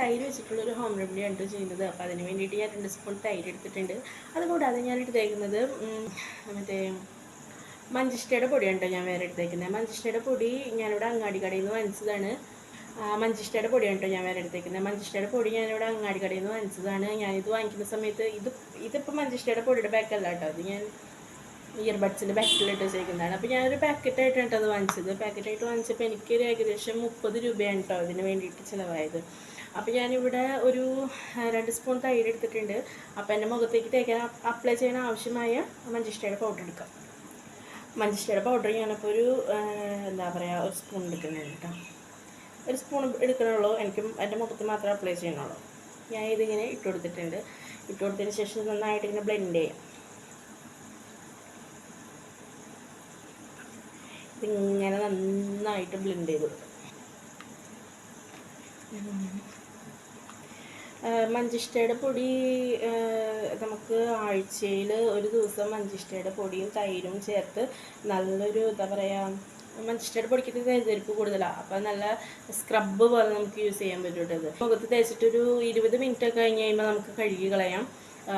തൈര് വെച്ചിട്ടുള്ളൊരു ഹോം റെമഡിയാണ് കേട്ടോ ചെയ്യുന്നത്. അപ്പോൾ അതിന് വേണ്ടിയിട്ട് ഞാൻ രണ്ട് സ്പൂൺ തൈര് എടുത്തിട്ടുണ്ട്. അതുകൂടാതെ ഞാൻ എടുത്തേക്കുന്നത് മറ്റേ മഞ്ചിഷ്ടയുടെ പൊടിയാണ് കേട്ടോ ഞാൻ വേറെ എടുത്തേക്കുന്നത്. മഞ്ചിഷ്ടയുടെ പൊടി ഞാനിവിടെ അങ്ങാടി കടയിൽ നിന്ന് വാങ്ങിച്ചതാണ്. മഞ്ചിഷ്ടയുടെ പൊടിയാണ് കേട്ടോ ഞാൻ വേറെ എടുത്തേക്കുന്നത്. മഞ്ചിഷ്ടയുടെ പൊടി ഞാനിവിടെ അങ്ങാടി കടയിൽ നിന്ന് വാങ്ങിച്ചതാണ്. ഞാനിത് വാങ്ങിക്കുന്ന സമയത്ത് ഇത് ഇതിപ്പോൾ മഞ്ചിഷ്ടയുടെ പൊടിയുടെ ബാക്കല്ല കേട്ടോ അത് ഞാൻ ഇയർബഡ്സിന്റെ ബാക്കിലിട്ട് വെച്ചേക്കുന്നതാണ് അപ്പോൾ ഞാനൊരു പാക്കറ്റായിട്ടാണ് അത് വാങ്ങിച്ചത്. പാക്കറ്റായിട്ട് വാങ്ങിച്ചപ്പോൾ എനിക്കൊരു ഏകദേശം മുപ്പത് രൂപയാണ് കേട്ടോ അതിന് വേണ്ടിയിട്ട് ചിലവായത്. അപ്പോൾ ഞാനിവിടെ ഒരു രണ്ട് സ്പൂൺ തൈര് എടുത്തിട്ടുണ്ട്. അപ്പോൾ എന്റെ മുഖത്തേക്ക് തേക്കാൻ അപ്ലൈ ചെയ്യാൻ ആവശ്യമായ മഞ്ചിഷ്ടയുടെ പൗഡർ എടുക്കാം. മഞ്ചിഷ്ടയുടെ പൗഡർ ഞാനപ്പോൾ ഒരു എന്താ പറയുക ഒരു സ്പൂൺ എടുക്കുന്നുണ്ട് കേട്ടോ. ഒരു സ്പൂൺ എടുക്കണുള്ളൂ. എനിക്ക് എന്റെ മുഖത്ത് മാത്രമേ അപ്ലൈ ചെയ്യണുള്ളൂ ഞാൻ ഇതിങ്ങനെ ഇട്ട് കൊടുത്തിട്ടുണ്ട്. ഇട്ട് കൊടുത്തതിന് ശേഷം നന്നായിട്ട് ഇങ്ങനെ ബ്ലെൻഡ് ചെയ്യാം. ഇതിങ്ങനെ നന്നായിട്ട് ബ്ലെൻഡ് ചെയ്ത് കൊടുക്കും. മഞ്ചിഷ്ടയുടെ പൊടി നമുക്ക് ആഴ്ചയിൽ ഒരു ദിവസം മഞ്ചിഷ്ടയുടെ പൊടിയും തൈരും ചേർത്ത് നല്ലൊരു എന്താ പറയുക മഞ്ചിഷ്ടയുടെ പൊടിക്ക് തേച്ചരിപ്പ് കൂടുതലാണ് അപ്പം നല്ല സ്ക്രബ്ബ് പോലെ നമുക്ക് യൂസ് ചെയ്യാൻ പറ്റും കേട്ടോ ഇത്. മുഖത്ത് തേച്ചിട്ടൊരു ഇരുപത് മിനിറ്റ് ഒക്കെ കഴിഞ്ഞ് കഴിയുമ്പോൾ നമുക്ക് കഴുകി കളയാം.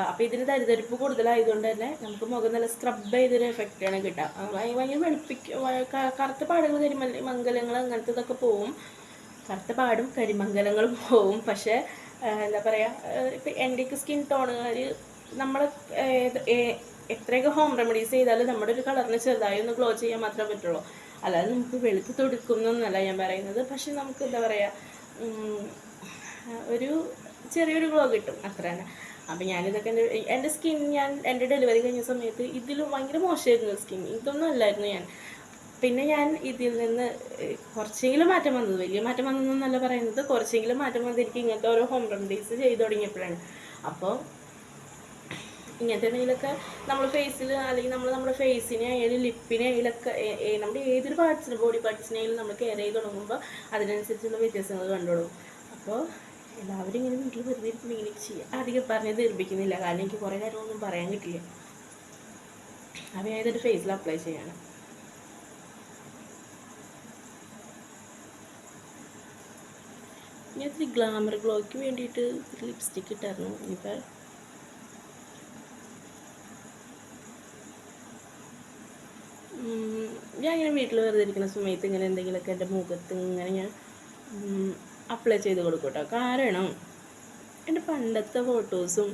അപ്പോൾ ഇതിന് തരിതരിപ്പ് കൂടുതലായതുകൊണ്ട് തന്നെ നമുക്ക് മുഖം നല്ല സ്ക്രബ് ചെയ്തൊരു എഫക്റ്റാണ് കിട്ടുക. ഭയങ്കര വെളുപ്പിക്കും കറുത്ത പാടുകൾ കരിമല്ല മംഗലങ്ങൾ അങ്ങനത്തെ ഇതൊക്കെ പോവും. കറുത്ത പാടും കരിമംഗലങ്ങളും പോവും. പക്ഷേ എന്താ പറയുക ഇപ്പം എന്റെയൊക്കെ സ്കിൻ ടോണുകാർ നമ്മൾ എത്രയൊക്കെ ഹോം റെമഡീസ് ചെയ്താലും നമ്മുടെ ഒരു കളറിന് ചെറുതായി ഒന്ന് ഗ്ലോ ചെയ്യാൻ മാത്രമേ പറ്റുള്ളൂ. അല്ലാതെ നമുക്ക് വെളുത്ത് തൊടുക്കുന്നൊന്നല്ല ഞാൻ പറയുന്നത്. പക്ഷെ നമുക്ക് എന്താ പറയുക ഒരു ചെറിയൊരു ഗ്ലോ കിട്ടും. അത്ര തന്നെ. അപ്പം ഞാനിതൊക്കെ എന്റെ എന്റെ സ്കിൻ ഞാൻ എന്റെ ഡെലിവറി കഴിഞ്ഞ സമയത്ത് ഇതിലും ഭയങ്കര മോശമായിരുന്നു സ്കിൻ. ഇതൊന്നും അല്ലായിരുന്നു ഞാൻ. പിന്നെ ഞാൻ ഇതിൽ നിന്ന് കുറച്ചെങ്കിലും മാറ്റം വന്നത് വലിയ മാറ്റം വന്നതെന്നല്ല പറയുന്നത് കുറച്ചെങ്കിലും മാറ്റം വന്നിരിക്കും ഇങ്ങനത്തെ ഓരോ ഹോം റെമഡീസ് ചെയ്തു തുടങ്ങിയപ്പോഴാണ്. അപ്പോൾ ഇങ്ങനത്തെ എന്തെങ്കിലുമൊക്കെ നമ്മൾ ഫേസിൽ അല്ലെങ്കിൽ നമ്മൾ നമ്മുടെ ഫേസിനെ ആയാലും ലിപ്പിനെ ആയാലൊക്കെ നമ്മുടെ ഏതൊരു പാർട്സിന് ബോഡി പാർട്സിനെയും നമ്മൾ കെയർ ചെയ്ത് തുടങ്ങുമ്പോൾ അതിനനുസരിച്ചുള്ള വ്യത്യാസങ്ങൾ കണ്ടുകൊടുക്കും അപ്പോൾ എല്ലാവരും ഇങ്ങനെ വീട്ടിൽ വെറുതെ ഇരിക്കുമ്പോൾ ഇങ്ങനെ ചെയ്യുക അധികം പറഞ്ഞ് തീർപ്പിക്കുന്നില്ല കാരണം എനിക്ക് കുറേ കാര്യമൊന്നും പറയാൻ കിട്ടില്ല. അപ്പോൾ ഇതൊരു ഫേസിൽ അപ്ലൈ ചെയ്യാണ്. ഇത്തിരി ഗ്ലാമർ ഗ്ലോയ്ക്ക് വേണ്ടിയിട്ട് ഒരു ലിപ്സ്റ്റിക്ക് ഇട്ടായിരുന്നു. ഇനിയിപ്പോൾ ഞാൻ ഇങ്ങനെ വീട്ടിൽ വെറുതെ ഇരിക്കുന്ന സമയത്ത് ഇങ്ങനെ എന്തെങ്കിലുമൊക്കെ എന്റെ മുഖത്ത് ഇങ്ങനെ ഞാൻ അപ്ലൈ ചെയ്ത് കൊടുക്കും കേട്ടോ കാരണം എന്റെ പണ്ടത്തെ ഫോട്ടോസും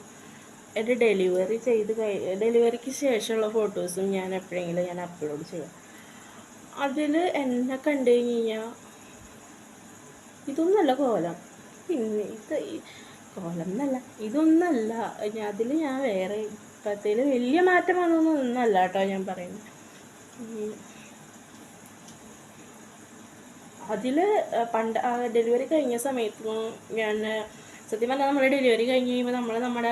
എന്റെ ഡെലിവറി ചെയ്ത് കഴി ഡെലിവറിക്ക് ശേഷമുള്ള ഫോട്ടോസും ഞാൻ എപ്പോഴെങ്കിലും ഞാൻ അപ്ലോഡ് ചെയ്യും അതിൽ എന്നെ കണ്ടു കഴിഞ്ഞ് കഴിഞ്ഞാൽ ഇതൊന്നല്ല കോലം. പിന്നെ ഇത് കോലം എന്നല്ല ഇതൊന്നല്ല. അതിൽ ഞാൻ വേറെ ഇപ്പോഴത്തേൽ വലിയ മാറ്റം വന്നൊന്നും ഒന്നല്ല കേട്ടോ ഞാൻ പറയുന്നത് അതിൽ പണ്ട് ഡെലിവറി കഴിഞ്ഞ സമയത്തും ഞാൻ സത്യം പറഞ്ഞാൽ നമ്മൾ ഡെലിവറി കഴിഞ്ഞ് കഴിയുമ്പോൾ നമ്മൾ നമ്മുടെ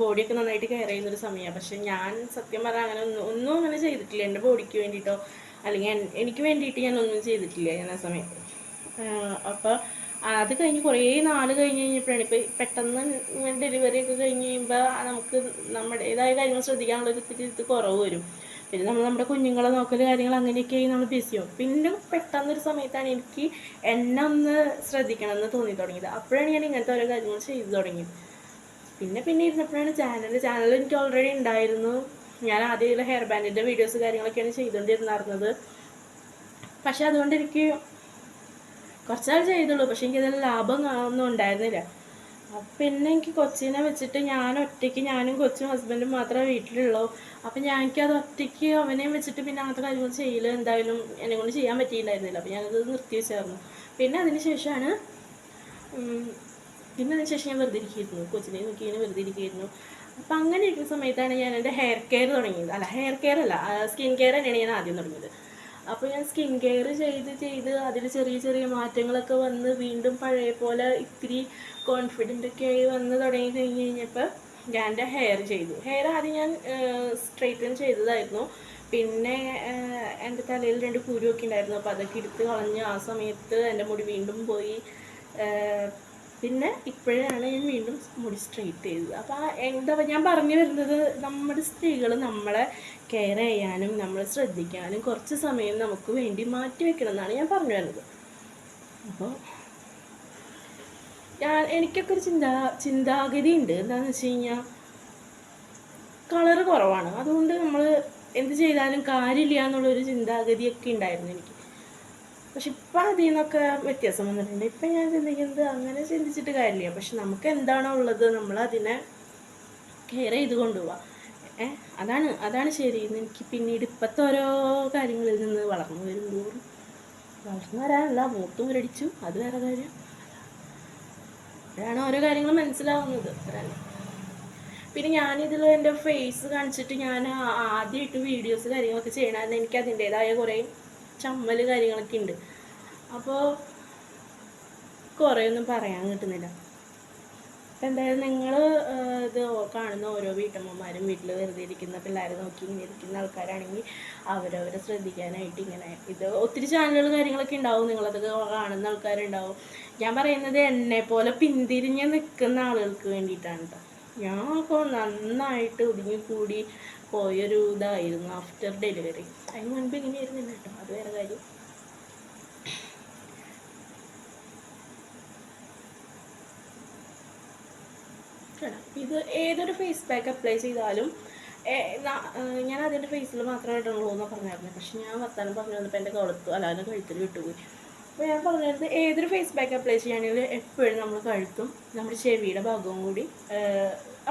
ബോഡിയൊക്കെ നന്നായിട്ട് കെയർ ചെയ്യുന്നൊരു സമയമാണ് പക്ഷെ ഞാൻ സത്യം പറഞ്ഞാൽ അങ്ങനെ ഒന്നും ഒന്നും അങ്ങനെ ചെയ്തിട്ടില്ല. എന്റെ ബോഡിക്ക് വേണ്ടിയിട്ടോ അല്ലെങ്കിൽ എനിക്ക് വേണ്ടിയിട്ട് ഞാൻ ഒന്നും ചെയ്തിട്ടില്ല ഞാൻ ആ സമയത്ത്. അപ്പോൾ അത് കഴിഞ്ഞ് കുറേ നാൾ കഴിഞ്ഞ് കഴിഞ്ഞപ്പോഴാണ് ഇപ്പോൾ പെട്ടെന്ന് ഡെലിവറി ഒക്കെ കഴിഞ്ഞ് കഴിയുമ്പോൾ നമുക്ക് നമ്മുടേതായ കാര്യങ്ങൾ ശ്രദ്ധിക്കാനുള്ള ഒരു ഇത്തിരി ഇത് കുറവ് വരും. പിന്നെ നമ്മൾ നമ്മുടെ കുഞ്ഞുങ്ങളെ നോക്കൽ കാര്യങ്ങൾ അങ്ങനെയൊക്കെ ആയി നമ്മൾ ബിസിയാവും പിന്നെ പെട്ടെന്നൊരു സമയത്താണ് എനിക്ക് എന്നെ ഒന്ന് ശ്രദ്ധിക്കണം എന്ന് തോന്നി തുടങ്ങിയത്. അപ്പോഴാണ് ഞാൻ ഇങ്ങനത്തെ ഓരോ കാര്യങ്ങൾ ചെയ്തു തുടങ്ങിയത്. പിന്നെ പിന്നെ ഇരുന്നപ്പോഴാണ് ചാനൽ ചാനൽ എനിക്ക് ഓൾറെഡി ഉണ്ടായിരുന്നു. ഞാൻ ആദ്യം ഹെയർ ബാൻഡിന്റെ വീഡിയോസ് കാര്യങ്ങളൊക്കെയാണ് ചെയ്തുകൊണ്ടിരുന്നത് പക്ഷെ അതുകൊണ്ട് എനിക്ക് കുറച്ചാൾ ചെയ്തുള്ളൂ പക്ഷെ എനിക്കതിൽ ലാഭം ഒന്നും ഉണ്ടായിരുന്നില്ല. പിന്നെ എനിക്ക് കൊച്ചിനെ വെച്ചിട്ട് ഞാൻ ഒറ്റയ്ക്ക് ഞാനും കൊച്ചും ഹസ്ബൻഡും മാത്രമേ വീട്ടിലുള്ളൂ. അപ്പം ഞാൻ എനിക്കത് ഒറ്റയ്ക്ക് അവനെയും വെച്ചിട്ട് പിന്നെ അങ്ങനത്തെ കാര്യങ്ങൾ ചെയ്യൽ എന്തായാലും എന്നെ കൊണ്ട് ചെയ്യാൻ പറ്റിയില്ലായിരുന്നില്ല അപ്പം ഞാനത് നിർത്തി വെച്ചായിരുന്നു. പിന്നെ അതിന് ശേഷമാണ് പിന്നെ അതിന് ശേഷം ഞാൻ വെറുതെ ഇരിക്കുന്നു കൊച്ചിനെ നോക്കി ഇങ്ങനെ വെറുതെ ഇരിക്കുന്നു അപ്പം അങ്ങനെ ഇരിക്കുന്ന സമയത്താണ് ഞാൻ എന്റെ ഹെയർ കെയർ തുടങ്ങിയത്. അല്ല ഹെയർ കെയർ അല്ല സ്കിൻ കെയർ തന്നെയാണ് ഞാൻ ആദ്യം തുടങ്ങിയത്. അപ്പോൾ ഞാൻ സ്കിൻ കെയർ ചെയ്ത് ചെയ്ത് അതിൽ ചെറിയ ചെറിയ മാറ്റങ്ങളൊക്കെ വന്ന് വീണ്ടും പഴയ പോലെ ഇത്തിരി കോൺഫിഡന്റ് ഒക്കെ ആയി വന്ന് തുടങ്ങി കഴിഞ്ഞ് കഴിഞ്ഞപ്പോൾ ഞാൻ എന്റെ ഹെയർ ചെയ്തു. ഹെയർ ആദ്യം ഞാൻ സ്ട്രെയിറ്റൻ ചെയ്തതായിരുന്നു. പിന്നെ എന്റെ തലയിൽ രണ്ട് കുരുവൊക്കെ ഉണ്ടായിരുന്നു. അപ്പോൾ അതൊക്കെ എടുത്ത് കളഞ്ഞ് ആ സമയത്ത് എന്റെ മുടി വീണ്ടും പോയി. പിന്നെ ഇപ്പോഴാണ് ഞാൻ വീണ്ടും മുടി സ്ട്രെയിറ്റ് ചെയ്തത്. അപ്പോൾ എന്താ ഞാൻ പറഞ്ഞു വരുന്നത് നമ്മുടെ സ്ത്രീകൾ നമ്മളെ കെയർ ചെയ്യാനും നമ്മളെ ശ്രദ്ധിക്കാനും കുറച്ച് സമയം നമുക്ക് വേണ്ടി മാറ്റി വെക്കണം എന്നാണ് ഞാൻ പറഞ്ഞു വരുന്നത്. അപ്പോൾ ഞാൻ എനിക്കൊക്കെ ഒരു ചിന്താ ചിന്താഗതി ഉണ്ട്. എന്താണെന്ന് വെച്ച് കഴിഞ്ഞാൽ കളറ് കുറവാണ്. അതുകൊണ്ട് നമ്മൾ എന്ത് ചെയ്താലും കാര്യമില്ല എന്നുള്ളൊരു ചിന്താഗതിയൊക്കെ ഉണ്ടായിരുന്നു എനിക്ക്. പക്ഷെ ഇപ്പം അതിൽ നിന്നൊക്കെ വ്യത്യാസം വന്നിട്ടുണ്ട്. ഇപ്പം ഞാൻ ചിന്തിക്കുന്നത് അങ്ങനെ ചിന്തിച്ചിട്ട് കാര്യമില്ല. പക്ഷെ നമുക്ക് എന്താണോ ഉള്ളത് നമ്മൾ അതിനെ കെയർ ചെയ്ത് കൊണ്ടുപോവാം. ഏ? അതാണ് അതാണ് ശരി. എനിക്ക് പിന്നീട് ഇപ്പോഴത്തെ ഓരോ കാര്യങ്ങളിൽ നിന്ന് വളർന്നു വരുന്തോറും വളർന്നു വരാനല്ല മൂത്തും മുരടിച്ചു. അത് വേറെ കാര്യം. അതാണ് ഓരോ കാര്യങ്ങൾ മനസ്സിലാവുന്നത്. അത്രയല്ല പിന്നെ ഞാനിതിൽ എന്റെ ഫേസ് കാണിച്ചിട്ട് ഞാൻ ആദ്യമായിട്ട് വീഡിയോസ് കാര്യങ്ങളൊക്കെ ചെയ്യണമെന്ന് എനിക്ക് അതിന്റേതായ കുറേ ചമ്മൽ കാര്യങ്ങളൊക്കെ ഉണ്ട് അപ്പോൾ കുറേ ഒന്നും പറയാൻ കിട്ടുന്നില്ല. എന്തായാലും നിങ്ങൾ ഇത് കാണുന്ന ഓരോ വീട്ടമ്മമാരും വീട്ടിൽ വെറുതെ ഇരിക്കുന്ന പിള്ളേരെ നോക്കി ഇങ്ങനെ ഇരിക്കുന്ന ആൾക്കാരാണെങ്കിൽ അവരവരെ ശ്രദ്ധിക്കാനായിട്ട് ഇങ്ങനെ ഇത് ഒത്തിരി ചാനലുകൾ കാര്യങ്ങളൊക്കെ ഉണ്ടാവും നിങ്ങളതൊക്കെ കാണുന്ന ആൾക്കാരുണ്ടാവും. ഞാൻ പറയുന്നത് എന്നെ പോലെ പിന്തിരിഞ്ഞ് നിൽക്കുന്ന ആളുകൾക്ക് വേണ്ടിയിട്ടാണ് കേട്ടോ ഞാൻ ഇപ്പോൾ നന്നായിട്ട് ഒതുങ്ങിക്കൂടി പോയൊരു ഇതായിരുന്നു ആഫ്റ്റർ ഡെലിവറി അതിന് മുൻപ് ഇങ്ങനെയായിരുന്നു കേട്ടോ. അത് വേറെ കാര്യം. ഇത് ഏതൊരു ഫേസ് പാക്ക് അപ്ലൈ ചെയ്താലും ഞാൻ അതിന്റെ ഫേസിൽ മാത്രമേ ഇടുള്ളൂ എന്ന് പറഞ്ഞായിരുന്നു. പക്ഷെ ഞാൻ വർത്താനം പറഞ്ഞു വന്നപ്പോൾ എന്റെ കഴുത്ത് അല്ലാതെ കഴുത്തിൽ വിട്ടുപോയി. അപ്പോൾ ഞാൻ പറഞ്ഞിരുന്നത് ഏതൊരു ഫേസ് പാക്ക് അപ്ലൈ ചെയ്യുകയാണെങ്കിൽ എപ്പോഴും നമ്മൾ കഴുത്തും നമ്മുടെ ചെവിയുടെ ഭാഗവും കൂടി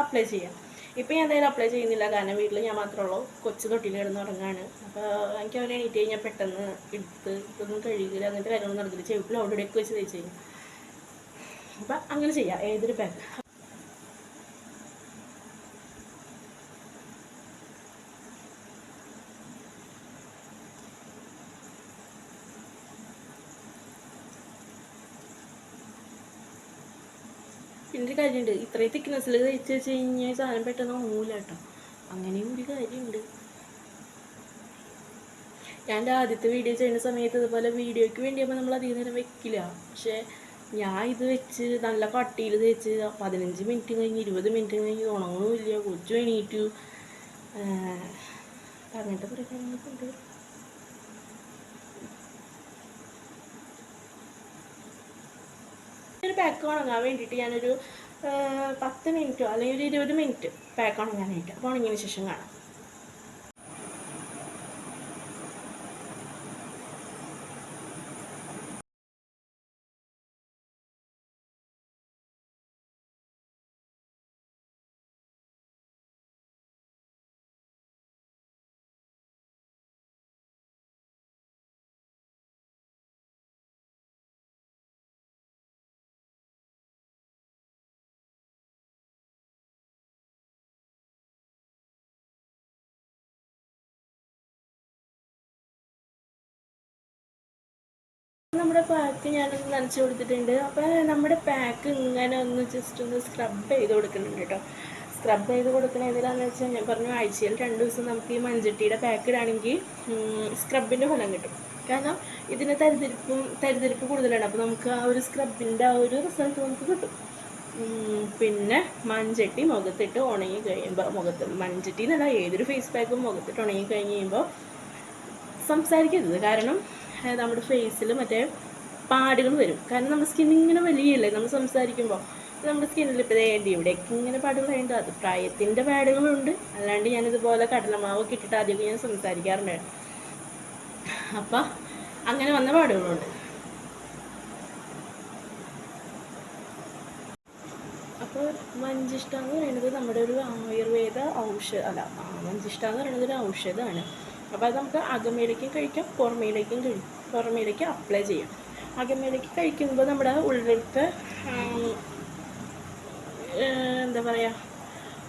അപ്ലൈ ചെയ്യാം. ഇപ്പം ഞാൻ എന്തായാലും അപ്ലൈ ചെയ്യുന്നില്ല. കാരണം വീട്ടിൽ ഞാൻ മാത്രമേ ഉള്ളൂ. കൊച്ചു തൊട്ടിൽ കിടന്ന് ഉറങ്ങാണ് അപ്പോൾ എനിക്ക് അവനെ എണീറ്റ് കഴിഞ്ഞാൽ പെട്ടെന്ന് എടുത്ത് ഇതൊന്നും കഴുകില്ല. അങ്ങനത്തെ കാര്യങ്ങളൊന്നും നടക്കില്ല. ചെവിപ്പിൽ അവിടെ ഒക്കെ വെച്ച് തേച്ച് കഴിഞ്ഞു. അപ്പം അങ്ങനെ ചെയ്യാം. ഏതൊരു പാക്ക് കാര്യമുണ്ട് ഇത്രയും തിക്നെസ്സിൽ തയ്ച്ച് വെച്ച് കഴിഞ്ഞാൽ സാധനം പെട്ടെന്ന് ഒന്നുമില്ല കേട്ടോ അങ്ങനെയും ഒരു കാര്യമുണ്ട് ഞാൻ ആദ്യത്തെ വീഡിയോ ചെയ്യുന്ന സമയത്ത് ഇതുപോലെ വീഡിയോയ്ക്ക് വേണ്ടിയപ്പോൾ നമ്മൾ അധികം നേരം വെക്കില്ല. പക്ഷേ ഞാൻ ഇത് വെച്ച് നല്ല കട്ടിയിൽ തേച്ച് പതിനഞ്ച് മിനിറ്റ് കഴിഞ്ഞ് ഇരുപത് മിനിറ്റ് കഴിഞ്ഞ് ഉണങ്ങുമില്ല കൊച്ചു എണീറ്റു. അങ്ങനത്തെ കുറേ കാര്യങ്ങളൊക്കെ ഉണ്ട്. ഒരു പാക്ക് ഉണങ്ങാൻ വേണ്ടിയിട്ട് ഞാനൊരു പത്ത് മിനിറ്റോ അല്ലെങ്കിൽ ഒരു ഇരുപത് മിനിറ്റ് പാക്ക് ഉണങ്ങാനായിട്ട്. അപ്പോൾ ഉണങ്ങിയതിന് ശേഷം കാണാം. നമ്മുടെ പാക്ക് ഞാനൊന്ന് നനച്ച് കൊടുത്തിട്ടുണ്ട്. അപ്പോൾ നമ്മുടെ പാക്ക് ഇങ്ങനെ ഒന്ന് ജസ്റ്റ് ഒന്ന് സ്ക്രബ് ചെയ്ത് കൊടുക്കുന്നുണ്ട് കേട്ടോ. സ്ക്രബ് ചെയ്ത് കൊടുക്കുന്ന എന്തിനാണെന്ന് വെച്ചാൽ ഞാൻ പറഞ്ഞു ആഴ്ചയിൽ രണ്ട് ദിവസം നമുക്ക് ഈ മഞ്ചട്ടിയുടെ പാക്ക് ഇടാണെങ്കിൽ സ്ക്രബിന്റെ ഫലം കിട്ടും. കാരണം ഇതിന് തരിതിരിപ്പും തരിതിരിപ്പ് കൂടുതലാണ്. അപ്പോൾ നമുക്ക് ആ ഒരു സ്ക്രബിന്റെ ആ ഒരു റിസൾട്ട് നമുക്ക് കിട്ടും. പിന്നെ മഞ്ചട്ടി മുഖത്തിട്ട് ഉണങ്ങി കഴിയുമ്പോൾ മുഖത്ത് മഞ്ചട്ടി എന്നല്ല ഏതൊരു ഫേസ് പാക്കും മുഖത്തിട്ട് ഉണങ്ങി കഴിഞ്ഞ് കഴിയുമ്പോൾ സംസാരിക്കരുത്. കാരണം നമ്മുടെ ഫേസിൽ മറ്റേ പാടുകൾ വരും. കാരണം നമ്മുടെ സ്കിൻ ഇങ്ങനെ വലിയല്ലേ? നമ്മൾ സംസാരിക്കുമ്പോൾ നമ്മുടെ സ്കിന്നിൽ ഇപ്പോൾ വേണ്ടി ഇവിടേക്ക് ഇങ്ങനെ പാടുകൾ വേണ്ട അത് പ്രായത്തിന്റെ പാടുകളുണ്ട് അല്ലാണ്ട് ഞാനിതുപോലെ കടലമാവൊക്കെ ഇട്ടിട്ട് ആദ്യമൊക്കെ ഞാൻ സംസാരിക്കാറുണ്ട്. അപ്പം അങ്ങനെ വന്ന പാടുകളുണ്ട്. അപ്പോൾ മഞ്ചിഷ്ട എന്ന് പറയുന്നത് നമ്മുടെ ഒരു ആയുർവേദ ഔഷധ അല്ല മഞ്ചിഷ്ട എന്ന് പറയുന്നത് ഒരു ഔഷധമാണ്. അപ്പോൾ അത് നമുക്ക് അകമയിലേക്കും കഴിക്കാം പുറമേലേക്കും കഴിക്കും പുറമേലേക്ക് അപ്ലൈ ചെയ്യാം. അകമയിലേക്ക് കഴിക്കുമ്പോൾ നമ്മുടെ ഉള്ളിലത്തെ എന്താ പറയുക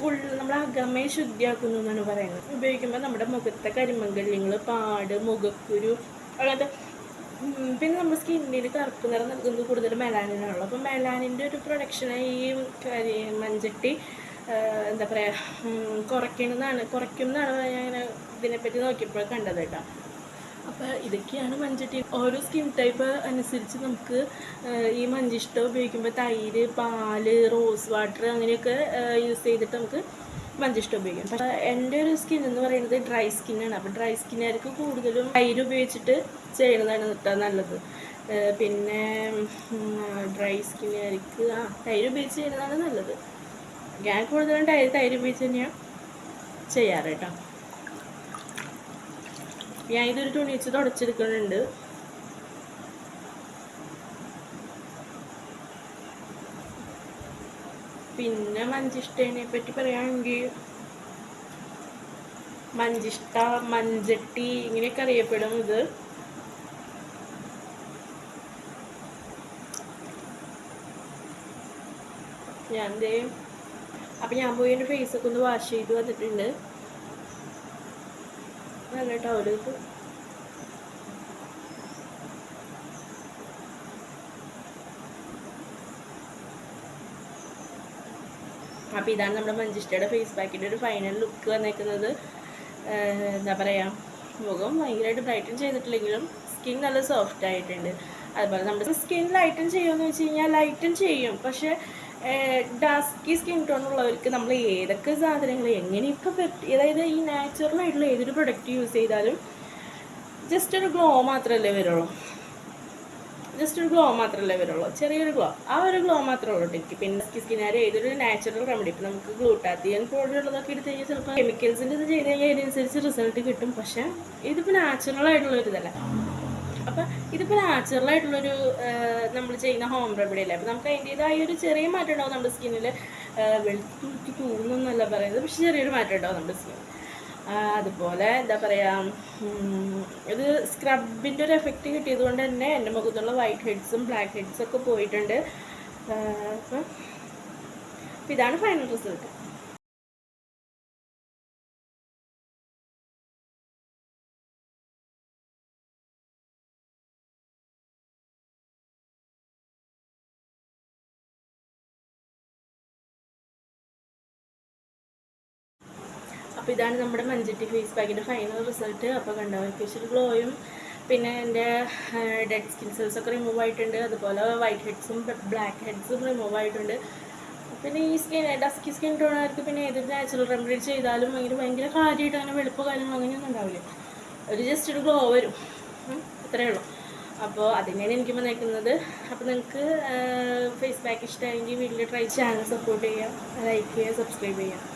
ഉള്ളിൽ നമ്മൾ അകമയെ ശുദ്ധിയാക്കുന്നു എന്നാണ് പറയുന്നത്. ഉപയോഗിക്കുമ്പോൾ നമ്മുടെ മുഖത്തെ കരിമങ്കല്യങ്ങൾ പാട് മുഖക്കുരു അങ്ങനത്തെ പിന്നെ നമ്മുടെ സ്കിന്നിൽ കറുപ്പ് നിറം നൽകുന്നത് കൂടുതൽ മെലാനിനാണല്ലോ അപ്പോൾ മെലാനിന്റെ ഒരു പ്രൊഡക്ഷനായി ഈ മഞ്ചട്ടി എന്താ പറയുക കുറയ്ക്കുന്നതാണ് കുറയ്ക്കുന്നതാണ് ഞാൻ ഇങ്ങനെ ഇതിനെപ്പറ്റി നോക്കിയപ്പോൾ കണ്ടത് കേട്ടോ. അപ്പോൾ ഇതൊക്കെയാണ് മഞ്ചട്ടി ഓരോ സ്കിൻ ടൈപ്പ് അനുസരിച്ച് നമുക്ക് ഈ മഞ്ചിഷ്ടം ഉപയോഗിക്കുമ്പോൾ തൈര് പാൽ റോസ് വാട്ടർ അങ്ങനെയൊക്കെ യൂസ് ചെയ്തിട്ട് നമുക്ക് മഞ്ചിഷ്ടം ഉപയോഗിക്കാം. പക്ഷേ എന്റെ ഒരു സ്കിൻ എന്ന് പറയുന്നത് ഡ്രൈ സ്കിന്നാണ് അപ്പോൾ ഡ്രൈ സ്കിന്നുകാർക്ക് കൂടുതലും തൈര് ഉപയോഗിച്ചിട്ട് ചെയ്യുന്നതാണ് കിട്ടാൻ നല്ലത്. പിന്നെ ഡ്രൈ സ്കിന്നുകാർക്ക് ആ തൈര് ഉപയോഗിച്ച് ചെയ്യുന്നതാണ് നല്ലത്. ഞാൻ കൂടുതലും തൈര് ഉപയോഗിച്ച് തന്നെയാണ് ചെയ്യാറ് കേട്ടോ ഞാൻ ഇതൊരു തുണി വെച്ച് തുടച്ചെടുക്കുന്നുണ്ട്. പിന്നെ മഞ്ചിഷ്ടനെ പറ്റി പറയുകയാണെങ്കിൽ മഞ്ചിഷ്ട മഞ്ചട്ടി ഇങ്ങനെയൊക്കെ അറിയപ്പെടും ഇത്. ഞാൻ ദേ അപ്പം ഞാൻ പോയി എന്റെ ഫേസൊക്കെ ഒന്ന് വാഷ് ചെയ്ത് വന്നിട്ടുണ്ട്. നല്ല ടൗൽ അപ്പോൾ ഇതാണ് നമ്മുടെ മഞ്ചിഷ്ടയുടെ ഫേസ് പാക്കിന്റെ ഒരു ഫൈനൽ ലുക്ക് വന്നേക്കുന്നത്. എന്താ പറയുക മുഖം ഭയങ്കരമായിട്ട് ബ്രൈറ്റൻ ചെയ്തിട്ടില്ലെങ്കിലും സ്കിൻ നല്ല സോഫ്റ്റ് ആയിട്ടുണ്ട്. അതുപോലെ നമ്മുടെ സ്കിൻ ലൈറ്റൻ ചെയ്യുമെന്ന് വെച്ച് കഴിഞ്ഞാൽ ലൈറ്റൻ ചെയ്യും. പക്ഷേ ഡാസ്കി സ്കിൻ ടോൺ ഉള്ളവർക്ക് നമ്മൾ ഏതൊക്കെ സാധനങ്ങൾ എങ്ങനെയൊക്കെ അതായത് ഈ നാച്ചുറലായിട്ടുള്ള ഏതൊരു പ്രൊഡക്റ്റ് യൂസ് ചെയ്താലും ജസ്റ്റ് ഒരു ഗ്ലോ മാത്രമല്ലേ വരുള്ളൂ. ജസ്റ്റ് ഒരു ഗ്ലോ മാത്രമല്ലേ വരുള്ളൂ. ചെറിയൊരു ഗ്ലോ ആ ഒരു ഗ്ലോ മാത്രമേ ഉള്ളൂ എനിക്ക് പിന്നെ സ്കിന്നാര് ഏതൊരു നാച്ചുറൽ റെമഡി ഇപ്പം നമുക്ക് ഗ്ലൂട്ടാത്തിയൻ പോലെയുള്ളതൊക്കെ എടുത്ത് കഴിഞ്ഞാൽ ചിലപ്പോൾ കെമിക്കൽസിന്റെ ഇത് ചെയ്ത് കഴിഞ്ഞാൽ അതിനനുസരിച്ച് റിസൾട്ട് കിട്ടും. പക്ഷേ ഇതിപ്പോൾ നാച്ചുറൽ ആയിട്ടുള്ള ഒരു ഇതല്ല. അപ്പം ഇതിപ്പോൾ നാച്ചുറൽ ആയിട്ടുള്ളൊരു നമ്മൾ ചെയ്യുന്ന ഹോം റെമഡി അല്ലേ? അപ്പം നമുക്ക് അതിന്റെതായ ഒരു ചെറിയ മാറ്റം ഉണ്ടാവും നമ്മുടെ സ്കിന്നിൽ വെളുത്തുരുത്തി തൂങ്ങുന്നല്ല പറയുന്നത് പക്ഷെ ചെറിയൊരു മാറ്റം ഉണ്ടാവും നമ്മുടെ സ്കിന്നിൽ അതുപോലെ എന്താ പറയുക ഇത് സ്ക്രബിന്റെ ഒരു എഫക്റ്റ് കിട്ടിയത് കൊണ്ട് തന്നെ എന്റെ മുഖത്തുള്ള വൈറ്റ് ഹെഡ്സും ബ്ലാക്ക് ഹെഡ്സും ഒക്കെ പോയിട്ടുണ്ട്. അപ്പം ഇതാണ് ഫൈനൽ റിസൾട്ട് അപ്പോൾ ഇതാണ് നമ്മുടെ മഞ്ചട്ടി ഫേസ് പാക്കിന്റെ ഫൈനൽ റിസൾട്ട് അപ്പോൾ കണ്ടോ ഫേഷ്യൽ ഗ്ലോയും പിന്നെ എന്റെ ഡെഡ് സ്കിൻ സെൽസ് ഒക്കെ റിമൂവ് ആയിട്ടുണ്ട്. അതുപോലെ വൈറ്റ് ഹെഡ്സും ബ്ലാക്ക് ഹെഡ്സും റിമൂവ് ആയിട്ടുണ്ട്. പിന്നെ ഈ സ്കിൻ ഡസ്കി സ്കിൻ ടോണർക്ക് പിന്നെ ഏതൊരു നാച്ചുറൽ റെമഡി ചെയ്താലും ഭയങ്കര ഭയങ്കര കാര്യമായിട്ട് അങ്ങനെ വെളുപ്പ് കാര്യങ്ങൾ അങ്ങനെയൊന്നും ഉണ്ടാവില്ല. ഒരു ജസ്റ്റ് ഒരു ഗ്ലോ വരും. അത്രയേ ഉള്ളൂ. അപ്പോൾ അതിനാണ് എനിക്ക് വന്നേക്കുന്നത്. അപ്പോൾ നിങ്ങൾക്ക് ഫേസ് പാക്ക് ഇഷ്ടമായെങ്കിൽ വീട്ടിൽ ട്രൈ ചാനൽ സപ്പോർട്ട് ചെയ്യാം ലൈക്ക് ചെയ്യുക സബ്സ്ക്രൈബ് ചെയ്യുക